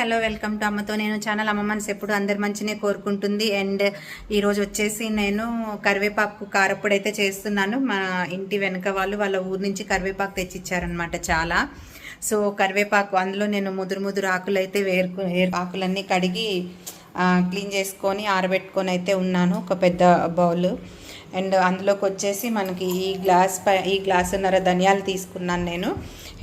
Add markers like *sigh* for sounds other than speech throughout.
Hello welcome to అమ్మతో నేను channel. అమ్మ మనసు ఎప్పుడు అందరి మంచినే కోరుకుంటుంది. అండ్ ఈరోజు వచ్చేసి నేను కరివేపాకు కారప్పుడు అయితే చేస్తున్నాను. మా ఇంటి వెనక వాళ్ళు వాళ్ళ ఊరు నుంచి కరివేపాకు తెచ్చిచ్చారనమాట చాలా. సో కరివేపాకు అందులో నేను ముదురు ముదురు ఆకులు అయితే వేరుకు వేరు ఆకులన్నీ కడిగి క్లీన్ చేసుకొని ఆరబెట్టుకొని అయితే ఉన్నాను ఒక పెద్ద బౌల్. అండ్ అందులోకి వచ్చేసి మనకి ఈ గ్లాస్ పై ఈ గ్లాసున్నర ధనియాలు తీసుకున్నాను నేను.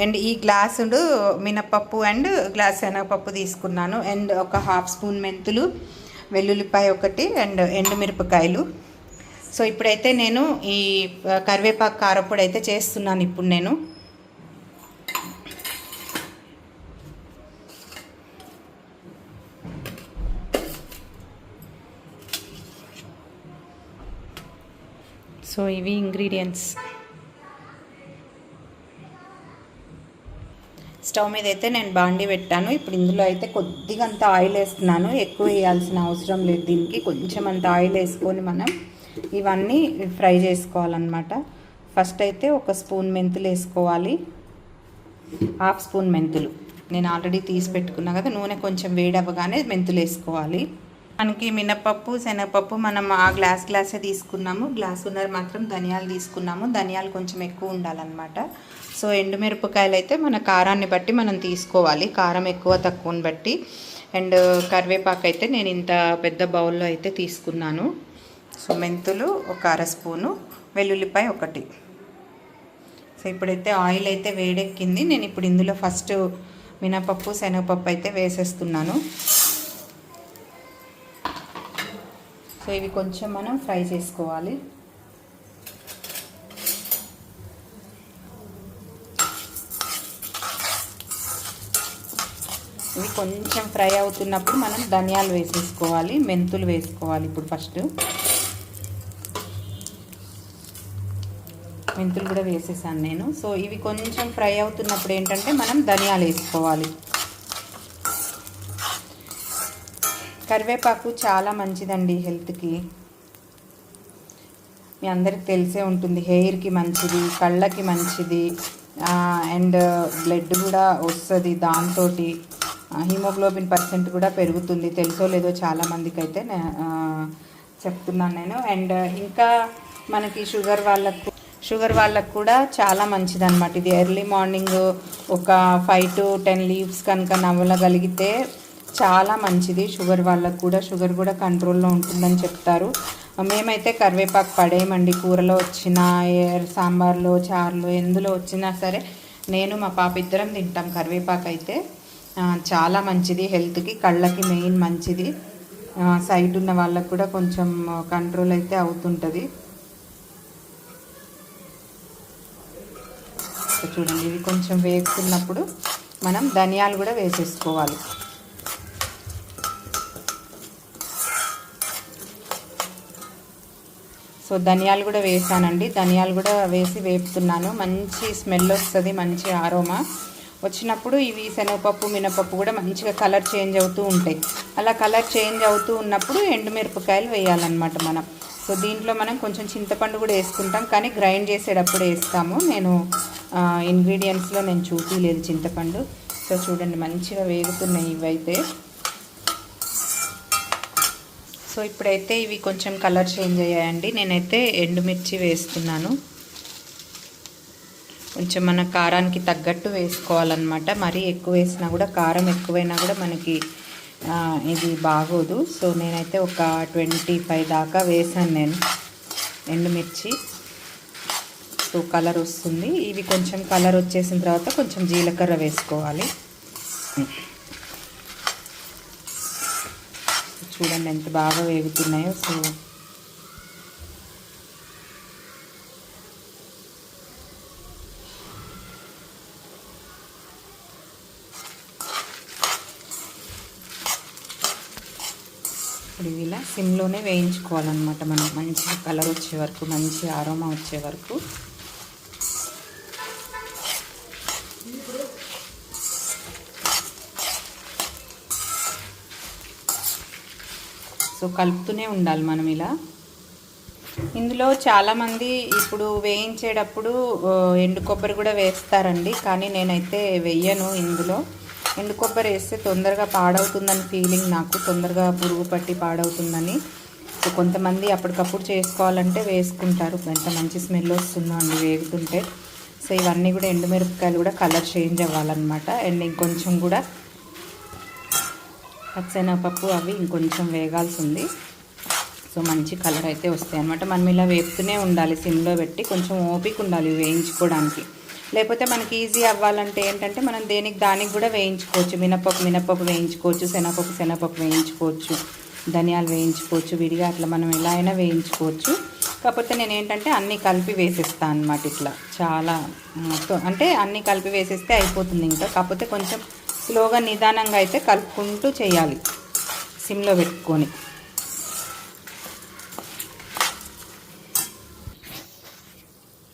అండ్ ఈ గ్లాసుడు మినపప్పు అండ్ గ్లాస్ శనగపప్పు తీసుకున్నాను. అండ్ ఒక హాఫ్ స్పూన్ మెంతులు వెల్లుల్లిపాయ ఒకటి అండ్ ఎండుమిరపకాయలు సో ఇప్పుడైతే నేను ఈ కరివేపాకు కారపొడి అయితే చేస్తున్నాను ఇప్పుడు నేను. సో ఇవి ఇంగ్రీడియంట్స్. స్టవ్ మీద అయితే నేను బాండి పెట్టాను. ఇప్పుడు ఇందులో అయితే కొద్దిగా అంత ఆయిల్ వేస్తున్నాను. ఎక్కువ వేయాల్సిన అవసరం లేదు దీనికి. కొంచెం అంత ఆయిల్ వేసుకొని మనం ఇవన్నీ ఫ్రై చేసుకోవాలన్నమాట. ఫస్ట్ అయితే ఒక స్పూన్ మెంతులు వేసుకోవాలి. హాఫ్ స్పూన్ మెంతులు. నేను ఆల్రెడీ తీసి పెట్టుకున్నా కదా నూనె కొంచెం వేడవ్వగానే మెంతులు వేసుకోవాలి. మనకి మినపప్పు శనగపప్పు మనం ఆ గ్లాస్ గ్లాసే తీసుకున్నాము. గ్లాస్ ఉన్నది మాత్రం ధనియాలు తీసుకున్నాము. ధనియాలు కొంచెం ఎక్కువ ఉండాలన్నమాట. సో ఎండుమిరపకాయలు అయితే మన కారాన్ని బట్టి మనం తీసుకోవాలి. కారం ఎక్కువ తక్కువని బట్టి. అండ్ కరివేపాకు అయితే నేను ఇంత పెద్ద బౌల్లో అయితే తీసుకున్నాను. సో మెంతులు ఒక అర స్పూను వెల్లుల్లిపాయ ఒకటి. సో ఇప్పుడైతే ఆయిల్ అయితే వేడెక్కింది. నేను ఇప్పుడు ఇందులో ఫస్ట్ మినపప్పు శనగపప్పు అయితే వేసేస్తున్నాను. సో ఇవి కొంచెం మనం ఫ్రై చేసుకోవాలి. ఇవి కొంచెం ఫ్రై అవుతున్నప్పుడు మనం ధనియాలు వేసేసుకోవాలి మెంతులు వేసుకోవాలి ఇప్పుడు ఫస్ట్. మెంతులు కూడా వేసేసాను నేను. సో ఇవి కొంచెం ఫ్రై అవుతున్నప్పుడు ఏంటంటే మనం ధనియాలు వేసుకోవాలి. కరివేపాకు చాలా మంచిదండి హెల్త్కి. మీ అందరికి తెలిసే ఉంటుంది హెయిర్కి మంచిది కళ్ళకి మంచిది అండ్ బ్లడ్ కూడా వస్తుంది దాంతో హీమోగ్లోబిన్ పర్సెంట్ కూడా పెరుగుతుంది తెలుసో లేదో చాలామందికి అయితే చెప్తున్నాను నేను. అండ్ ఇంకా మనకి షుగర్ వాళ్ళకు షుగర్ వాళ్ళకు కూడా చాలా మంచిది అనమాట ఇది ఎర్లీ మార్నింగ్ ఒక ఫైవ్ టు టెన్ లీవ్స్ కనుక నవ్వలగలిగితే చాలా మంచిది. షుగర్ వాళ్ళకు కూడా షుగర్ కూడా కంట్రోల్లో ఉంటుందని చెప్తారు. మేమైతే కరివేపాకు పడేయమండి. కూరలో వచ్చిన ఏ- సాంబార్లో చారులో ఎందులో వచ్చినా సరే నేను మా పాప ఇద్దరం తింటాం కరివేపాకు అయితే. చాలా మంచిది. హెల్త్కి కళ్ళకి మెయిన్ మంచిది. సైట్ ఉన్న వాళ్ళకు కూడా కొంచెం కంట్రోల్ అయితే అవుతుంటుంది. చూడండి ఇది కొంచెం వేగుతున్నప్పుడు మనం ధనియాలు కూడా వేసేసుకోవాలి. సో ధనియాలు కూడా వేసానండి. ధనియాలు కూడా వేసి వేపుతున్నాను. మంచి స్మెల్ వస్తుంది మంచి ఆరోమా వచ్చినప్పుడు ఇవి శనగపప్పు మినపప్పు కూడా మంచిగా కలర్ చేంజ్ అవుతూ ఉంటాయి. అలా కలర్ చేంజ్ అవుతూ ఉన్నప్పుడు ఎండుమిరపకాయలు వేయాలన్నమాట మనం. సో దీంట్లో మనం కొంచెం చింతపండు కూడా వేసుకుంటాం. కానీ గ్రైండ్ చేసేటప్పుడు వేస్తాము. నేను ఇంగ్రీడియంట్స్లో నేను చూపించలేదు చింతపండు. సో చూడండి మంచిగా వేగుతున్నాయి ఇవైతే. సో ఇప్పుడైతే ఇవి కొంచెం కలర్ చేంజ్ అయ్యాయండి. నేనైతే ఎండుమిర్చి వేస్తున్నాను. కొంచెం మన కారానికి తగ్గట్టు వేసుకోవాలన్నమాట. మరీ ఎక్కువ వేసినా కూడా కారం ఎక్కువైనా కూడా మనకి ఇది బాగోదు. సో నేనైతే ఒక ట్వంటీ ఫైవ్ దాకా వేసాను నేను ఎండుమిర్చి. సో కలర్ వస్తుంది. ఇవి కొంచెం కలర్ వచ్చేసిన తర్వాత కొంచెం జీలకర్ర వేసుకోవాలి. చూడండి ఎంత బాగా వేగుతున్నాయో. సో ఇప్పుడు ఇవి ఇలా సిమ్లోనే వేయించుకోవాలన్నమాట మనం. మంచి కలర్ వచ్చే వరకు మంచి ఆరోమా వచ్చే వరకు. కలుపుతూనే ఉండాలి మనం ఇలా. ఇందులో చాలామంది ఇప్పుడు వేయించేటప్పుడు ఎండు కొబ్బరి కూడా వేస్తారండి. కానీ నేనైతే వెయ్యను ఇందులో. ఎండు కొబ్బరి వేస్తే తొందరగా పాడవుతుందని ఫీలింగ్ నాకు. తొందరగా పురుగు పట్టి పాడవుతుందని. సో కొంతమంది అప్పటికప్పుడు చేసుకోవాలంటే వేసుకుంటారు. ఎంత మంచి స్మెల్ వస్తుందో అండి వేగుతుంటే. సో ఇవన్నీ కూడా ఎండుమిరపకాయలు కూడా కలర్ చేంజ్ అవ్వాలన్నమాట. అండ్ ఇంకొంచెం కూడా పచ్చెనగపప్పు అవి ఇంకొంచెం వేగాల్సి ఉంది సో మంచి కలర్ అయితే వస్తాయి అనమాట మనం ఇలా వేపుతూనే ఉండాలి సిమ్లో పెట్టి కొంచెం ఓపిక ఉండాలి వేయించుకోవడానికి. లేకపోతే మనకి ఈజీ అవ్వాలంటే ఏంటంటే మనం దేనికి దానికి కూడా వేయించుకోవచ్చు. మినపప్పు మినపప్పు వేయించుకోవచ్చు శనగపప్పు శనగపప్పు వేయించుకోవచ్చు ధనియాలు వేయించుకోవచ్చు విడిగా అట్లా మనం ఎలా అయినా వేయించుకోవచ్చు. కాకపోతే నేను ఏంటంటే అన్నీ కలిపి వేసేస్తాను అనమాట ఇట్లా. చాలా మొత్తం అంటే అన్నీ కలిపి వేసేస్తే అయిపోతుంది ఇంకా. కాకపోతే కొంచెం స్లోగా నిదానంగా అయితే కలుపుకుంటూ చేయాలి. సిమ్లో పెట్టుకొని.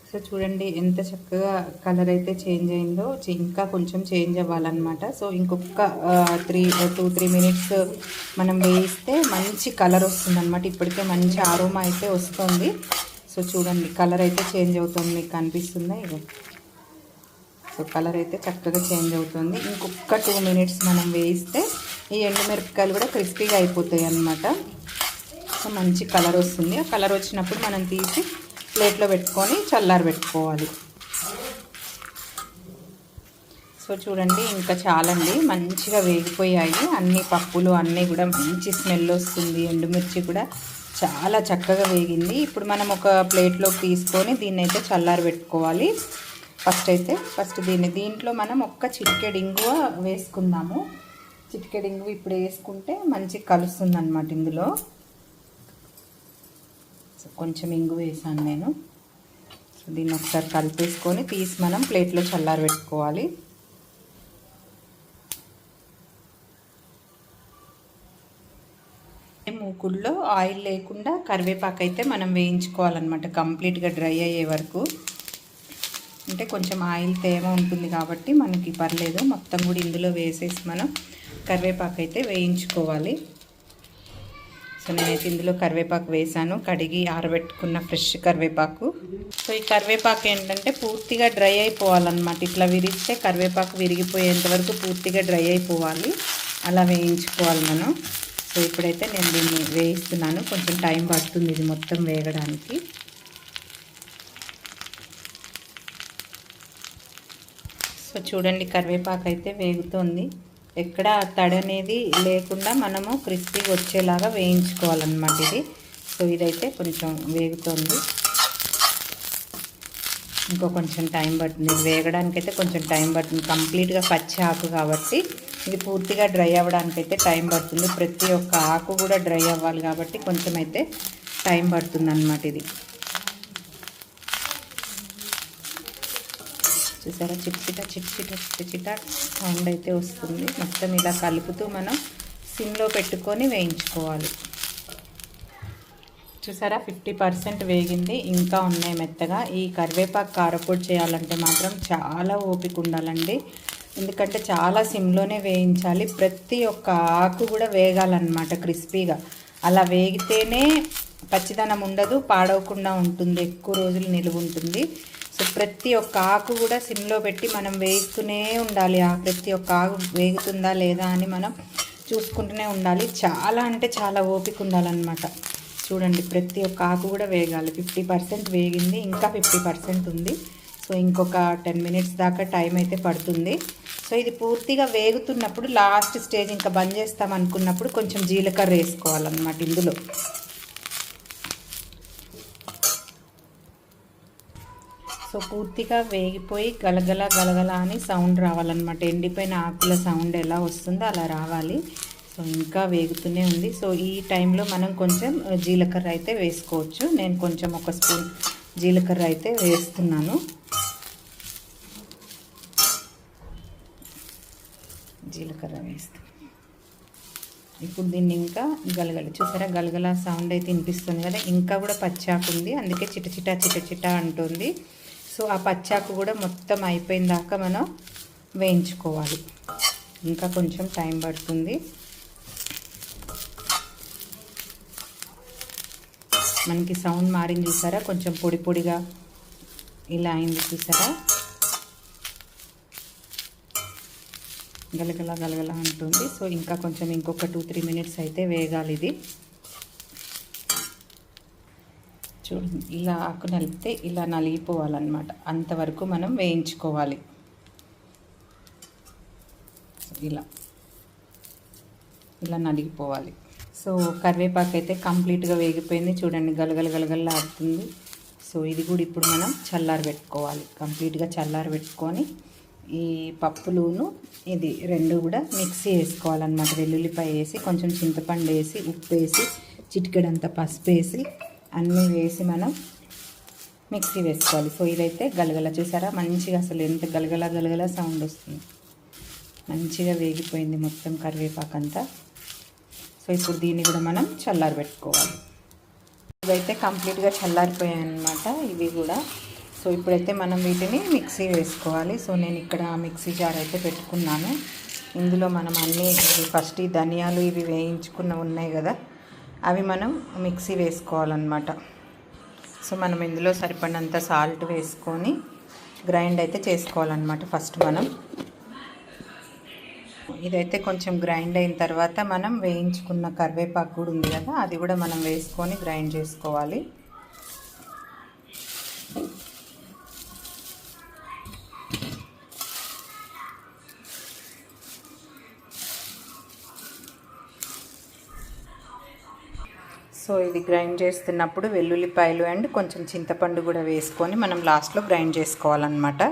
సో చూడండి ఎంత చక్కగా కలర్ అయితే చేంజ్ అయిందో. ఇంకా కొంచెం చేంజ్ అవ్వాలన్నమాట. సో ఇంకొక త్రీ టూ త్రీ మినిట్స్ మనం వేయిస్తే మంచి కలర్ వస్తుందన్నమాట. ఇప్పటికే మంచి ఆరోమా అయితే వస్తుంది. సో చూడండి కలర్ అయితే చేంజ్ అవుతుంది మీకు కనిపిస్తుందా? ఇగో. సో కలర్ అయితే చక్కగా చేంజ్ అవుతుంది. ఇంకొక టూ మినిట్స్ మనం వేయిస్తే ఈ ఎండుమిరపకాయలు కూడా క్రిస్పీగా అయిపోతాయి అన్నమాట. సో మంచి కలర్ వస్తుంది. ఆ కలర్ వచ్చినప్పుడు మనం తీసి ప్లేట్లో పెట్టుకొని చల్లారి పెట్టుకోవాలి. సో చూడండి ఇంకా చాలండి. మంచిగా వేగిపోయాయి. అన్ని పప్పులు అన్నీ కూడా మంచి స్మెల్ వస్తుంది. ఎండుమిర్చి కూడా చాలా చక్కగా వేగింది. ఇప్పుడు మనం ఒక ప్లేట్లోకి తీసుకొని దీన్ని అయితే చల్లారి పెట్టుకోవాలి. ఫస్ట్ అయితే ఫస్ట్ దీన్ని దీంట్లో మనం ఒక్క చిటికెడు ఇంగువ వేసుకుందాము. చిటికెడు ఇంగువ ఇప్పుడు వేసుకుంటే మంచి కలుస్తుంది అనమాట ఇందులో కొంచెం ఇంగు వేసాను నేను. సో దీన్ని ఒకసారి కలిపేసుకొని తీసి మనం ప్లేట్లో చల్లారి పెట్టుకోవాలి. మూకుల్లో ఆయిల్ లేకుండా కరివేపాకు అయితే మనం వేయించుకోవాలన్నమాట. కంప్లీట్గా డ్రై అయ్యే వరకు. అంటే కొంచెం ఆయిల్ తేమ ఉంటుంది కాబట్టి మనకి పర్లేదు. మొత్తం కూడా ఇందులో వేసేసి మనం కరివేపాకు అయితే వేయించుకోవాలి. సో నేనైతే ఇందులో కరివేపాకు వేసాను. కడిగి ఆరబెట్టుకున్న ఫ్రెష్ కరివేపాకు. సో ఈ కరివేపాకు ఏంటంటే పూర్తిగా డ్రై అయిపోవాలన్నమాట. ఇట్లా విరిస్తే కరివేపాకు విరిగిపోయేంత వరకు పూర్తిగా డ్రై అయిపోవాలి. అలా వేయించుకోవాలి మనం. సో ఇప్పుడైతే నేను దీన్ని వేయిస్తున్నాను. కొంచెం టైం పడుతుంది ఇది మొత్తం వేగడానికి. సో చూడండి కరివేపాకు అయితే వేగుతోంది. ఎక్కడ తడి అనేది లేకుండా మనము క్రిస్పీగా వచ్చేలాగా వేయించుకోవాలన్నమాట ఇది. సో ఇదైతే కొంచెం వేగుతోంది. ఇంకో కొంచెం టైం పడుతుంది. వేగడానికి అయితే కొంచెం టైం పడుతుంది. కంప్లీట్గా పచ్చి ఆకు కాబట్టి ఇది పూర్తిగా డ్రై అవ్వడానికి అయితే టైం పడుతుంది. ప్రతి ఒక్క ఆకు కూడా డ్రై అవ్వాలి కాబట్టి కొంచెం అయితే టైం పడుతుంది అన్నమాట ఇది. చూసారా? చిట్చిట చిట్చిట చిట్చిట సౌండ్ అయితే వస్తుంది. మొత్తం ఇలా కలుపుతూ మనం సిమ్లో పెట్టుకొని వేయించుకోవాలి. చూసారా? ఫిఫ్టీ పర్సెంట్ వేగింది. ఇంకా ఉన్నాయి మెత్తగా. ఈ కరివేపాకు కారపొడి చేయాలంటే మాత్రం చాలా ఓపిక ఉండాలండి. ఎందుకంటే చాలా సిమ్లోనే వేయించాలి. ప్రతి ఒక్క ఆకు కూడా వేగాలన్నమాట క్రిస్పీగా. అలా వేగితేనే పచ్చిదనం ఉండదు పాడవకుండా ఉంటుంది ఎక్కువ రోజులు నిలువ ఉంటుంది. సో ప్రతి ఒక్క ఆకు కూడా సిమ్లో పెట్టి మనం వేస్తూనే ఉండాలి. ఆ ప్రతి ఒక్క ఆకు వేగుతుందా లేదా అని మనం చూసుకుంటూనే ఉండాలి. చాలా అంటే చాలా ఓపిక ఉండాలన్నమాట. చూడండి ప్రతి ఒక్క ఆకు కూడా వేగాలి. ఫిఫ్టీ పర్సెంట్ వేగింది ఇంకా ఫిఫ్టీ పర్సెంట్ ఉంది. సో ఇంకొక టెన్ మినిట్స్ దాకా టైం అయితే పడుతుంది. సో ఇది పూర్తిగా వేగుతున్నప్పుడు లాస్ట్ స్టేజ్ ఇంకా బంద్ చేస్తాం అనుకున్నప్పుడు కొంచెం జీలకర్ర వేసుకోవాలన్నమాట ఇందులో. సో పూర్తిగా వేగిపోయి గలగల గలగల అని సౌండ్ రావాలన్నమాట. ఎండిపోయిన ఆకుల సౌండ్ ఎలా వస్తుందో అలా రావాలి. సో ఇంకా వేగుతూనే ఉంది. సో ఈ టైంలో మనం కొంచెం జీలకర్ర అయితే వేసుకోవచ్చు. నేను కొంచెం ఒక స్పూన్ జీలకర్ర అయితే వేస్తున్నాను. జీలకర్ర వేస్తాను ఇప్పుడు దీన్ని ఇంకా గలగల చూసారా? గలగల సౌండ్ అయితే వినిపిస్తుంది కదా? ఇంకా కూడా పచ్చాకుంది. అందుకే చిట చిట చిట చిట అంటుంది. సో ఆ పచ్చాకు కూడా మొత్తం అయిపోయిన దాకా మనం వేయించుకోవాలి. ఇంకా కొంచెం టైం పడుతుంది. మనకి సౌండ్ మారింది చూసారా? కొంచెం పొడి పొడిగా ఇలా అయింది చూసారా? గలగల గలగల అంటుంది. సో ఇంకా కొంచెం ఇంకొక టూ త్రీ మినిట్స్ అయితే వేగాలి ఇది. చూడండి ఇలా ఆకు నలిపితే ఇలా నలిగిపోవాలన్నమాట. అంతవరకు మనం వేయించుకోవాలి. ఇలా. ఇలా నలిగిపోవాలి. సో కరివేపాకు అయితే కంప్లీట్గా వేగిపోయింది. చూడండి గలగల గలగల ఆడుతుంది. సో ఇది కూడా ఇప్పుడు మనం చల్లారి పెట్టుకోవాలి. కంప్లీట్గా చల్లారి పెట్టుకొని ఈ పప్పులును ఇది రెండు కూడా మిక్సీ వేసుకోవాలన్నమాట. వెల్లుల్లిపాయ వేసి కొంచెం చింతపండు వేసి ఉప్పు వేసి చిటికెడంత పసుపు వేసి అన్నీ వేసి మనం మిక్సీ వేసుకోవాలి. సో ఇదైతే గలగల చూసారా? మంచిగా అసలు ఎంత గలగల గలగల సౌండ్ వస్తుంది. మంచిగా వేగిపోయింది మొత్తం కరివేపాకు అంతా సో ఇప్పుడు దీన్ని కూడా మనం చల్లారి పెట్టుకోవాలి. ఇవైతే కంప్లీట్గా చల్లారిపోయాయి అనమాట ఇవి కూడా. సో ఇప్పుడైతే మనం వీటిని మిక్సీ వేసుకోవాలి. సో నేను ఇక్కడ మిక్సీ జార్ అయితే పెట్టుకున్నాను. ఇందులో మనం అన్నీ ఫస్ట్ ఈ ధనియాలు ఇవి వేయించుకున్న ఉన్నాయి కదా. అవి మనం మిక్సీ వేసుకోవాలన్నమాట. సో మనం ఇందులో సరిపడినంత సాల్ట్ వేసుకొని గ్రైండ్ అయితే చేసుకోవాలన్నమాట ఫస్ట్ మనం. ఇదైతే కొంచెం గ్రైండ్ అయిన తర్వాత మనం వేయించుకున్న కరివేపాకు కూడా ఉంది కదా అది కూడా మనం వేసుకొని గ్రైండ్ చేసుకోవాలి. సో ఇది గ్రైండ్ చేస్తున్నప్పుడు వెల్లుల్లిపాయలు అండ్ కొంచెం చింతపండు కూడా వేసుకొని మనం లాస్ట్లో గ్రైండ్ చేసుకోవాలన్నమాట.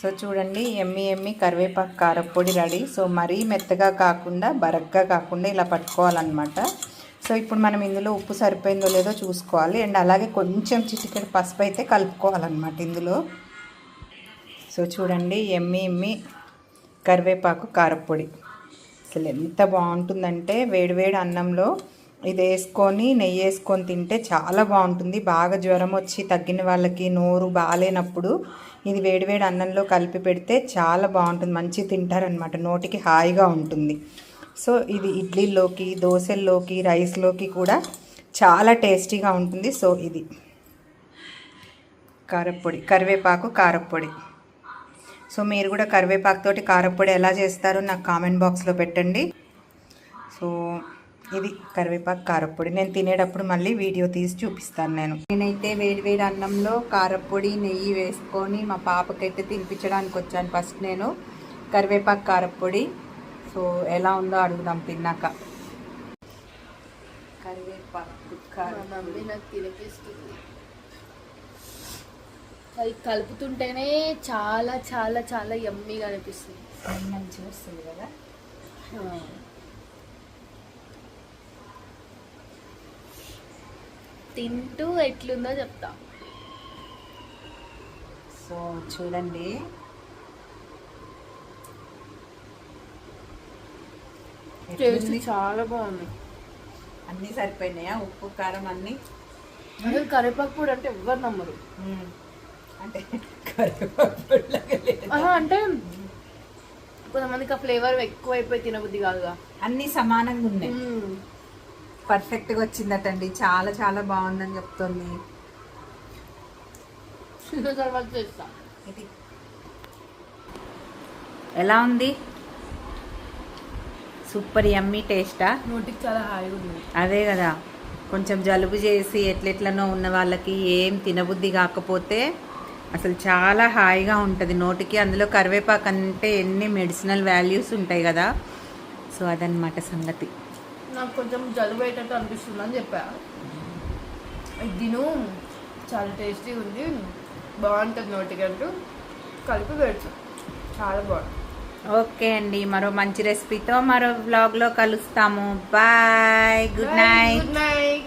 సో చూడండి ఎమ్మి ఎమ్మి కరివేపాకు కారపొడి రెడీ. సో మరీ మెత్తగా కాకుండా బరగ్గా కాకుండా ఇలా పట్టుకోవాలన్నమాట. సో ఇప్పుడు మనం ఇందులో ఉప్పు సరిపోయిందో లేదో చూసుకోవాలి. అండ్ అలాగే కొంచెం చిటికెడు పసుపు అయితే కలుపుకోవాలన్నమాట ఇందులో. సో చూడండి ఎమ్మి ఎమ్మి కరివేపాకు కారపొడి. అసలు ఎంత బాగుంటుందంటే వేడివేడి అన్నంలో ఇది వేసుకొని నెయ్యి వేసుకొని తింటే చాలా బాగుంటుంది. బాగా జ్వరం వచ్చి తగ్గిన వాళ్ళకి నోరు బాగాలేనప్పుడు ఇది వేడివేడి అన్నంలో కలిపి పెడితే చాలా బాగుంటుంది. మంచి తింటారనమాట నోటికి హాయిగా ఉంటుంది. సో ఇది ఇడ్లీలోకి దోశల్లోకి రైస్లోకి కూడా చాలా టేస్టీగా ఉంటుంది. సో ఇది. కారప్పొడి కరివేపాకు కారప్పొడి. సో మీరు కూడా కరివేపాకుతోటి కారప్పొడి ఎలా చేస్తారో నాకు కామెంట్ బాక్స్లో పెట్టండి. సో ఇది కరివేపాకు కారప్పొడి నేను తినేటప్పుడు మళ్ళీ వీడియో తీసి చూపిస్తాను నేను. నేనైతే వేడి వేడి అన్నంలో కారప్పొడి నెయ్యి వేసుకొని మా పాపకైతే తినిపించడానికి వచ్చాను ఫస్ట్ నేను. కరివేపాకు కారప్పొడి సో ఎలా ఉందో అడుగుదాం తిన్నాక. కరివేపాకు కారం. నాకు తినిపిస్తుంది. అది కలుపుతుంటేనే చాలా చాలా చాలా యమ్మీగా అనిపిస్తుంది. మంచిగా వస్తుంది కదా? తింటూ ఎట్లుందో చెప్తా. సో చూడండి. టేస్ట్? చాలా బాగుంది. అన్నీ సరిపోయినాయా? ఉప్పు కారం అన్నీ? కరివేపాకు పొడి అంటే ఎవ్వరు నమ్మరు. అంటే కొంతమందికి ఆ ఫ్లేవర్ ఎక్కువ అయిపోయి తినబుద్ధి కాదుగా. అన్నీ సమానంగా ఉన్నాయి. పర్ఫెక్ట్గా వచ్చిందటండి. చాలా చాలా బాగుందని చెప్తుంది. *laughs* తర్వాత చేస్తా. ఇది. ఎలా ఉంది? సూపర్ యమ్మీ టేస్టా? నోటికి చాలా హాయిగా ఉంది. అదే కదా. కొంచెం జలుబు చేసి ఎట్లెట్లనో ఉన్న వాళ్ళకి ఏం తినబుద్ధి కాకపోతే అసలు చాలా హాయిగా ఉంటుంది. నోటికి అందులో కరివేపాకు అంటే ఎన్ని మెడిసినల్ వాల్యూస్ ఉంటాయి కదా. సో అదనమాట సంగతి. నాకు కొంచెం జలుబు అయ్యేటట్టు అనిపిస్తుంది అని చెప్పా. ఇది తిను. చాలా టేస్టీగా ఉంది. బాగుంటుంది నోటికి అంటూ. కలిపి పెడతా. చాలా బాగుంది. ఓకే అండి. మరో మంచి రెసిపీతో మరో వ్లాగ్లో కలుస్తాము. Bye good night good night